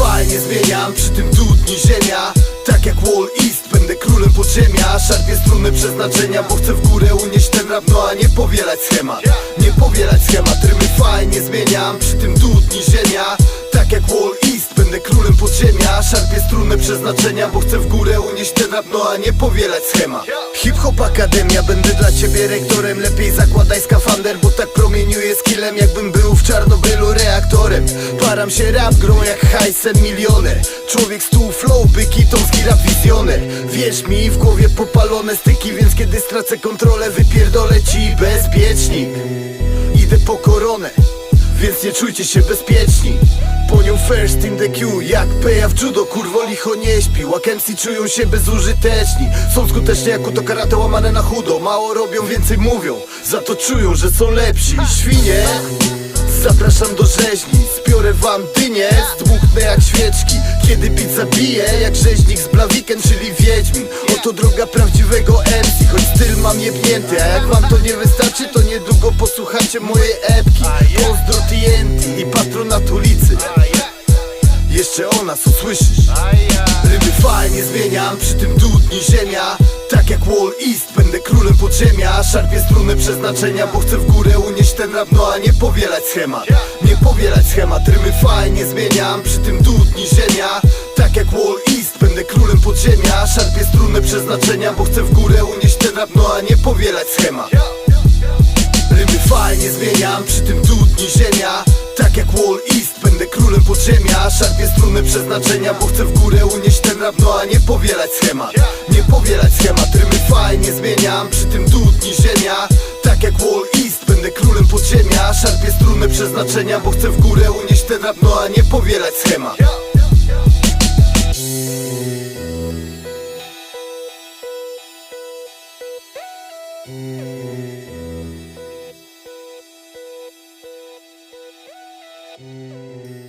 Fal nie zmieniam, przy tym dudni ziemia. Tak jak Wall East, będę królem podziemia. Szarpie strunę przeznaczenia, bo chcę w górę unieść ten rap No a nie powielać schemat, nie powielać schemat Rymy fal nie zmieniam, przy tym tu dni ziemia. Tak jak Wall East będę królem podziemia Szarpię struny przeznaczenia, bo chcę w górę unieść ten rap, a nie powielać schemat Hip-Hop Akademia, będę dla ciebie rektorem. Lepiej zakładaj skafander, bo tak promieniuję skillem Jakbym był w Czarnobylu reaktorem. Param się rap grą jak hajsem milioner. Człowiek stół flow, byki tomski rap wizjoner. Wierz mi, w głowie popalone styki Więc kiedy stracę kontrolę, wypierdolę ci bezpiecznik. Idę po koronę więc nie czujcie się bezpieczni. Po nią first in the queue Jak peja w judo, kurwo licho nie śpi. Łak MC czują się bezużyteczni. Są skuteczni jak to karate łamane na chudo. Mało robią, więcej mówią. Za to czują, że są lepsi. Świnie Zapraszam do rzeźni, spiorę wam dynię Zdmuchnę jak świeczki, kiedy bit zabije Jak rzeźnik z Blawiken, czyli Wiedźmin. Oto droga prawdziwego MC Choć styl mam jebnięty, a jak wam to nie wystarczy To niedługo posłuchacie mojej nas usłyszysz. Ryby fajnie zmieniam, przy tym tu dni ziemia. Tak jak Wall East, będę królem podziemia. Szarpię struny przeznaczenia, bo chcę w górę unieść ten rap No a nie powielać schemat, nie powielać schemat Rymy fajnie zmieniam, przy tym tu dni ziemia. Tak jak Wall East, będę królem podziemia. Szarpię struny przeznaczenia, bo chcę w górę unieść ten rap No a nie powielać schemat. Rymy fajnie zmieniam, przy tym tu dni ziemia. Tak jak Wall East, królem podziemia Szarpie struny przeznaczenia Bo chcę w górę unieść ten rap, no a nie powielać schemat Nie powielać schemat, rymy fajnie zmieniam Przy tym tu dni ziemia Tak jak Wall East, będę królem podziemia Szarpie struny przeznaczenia Bo chcę w górę unieść ten rap, no a nie powielać schemat Mm.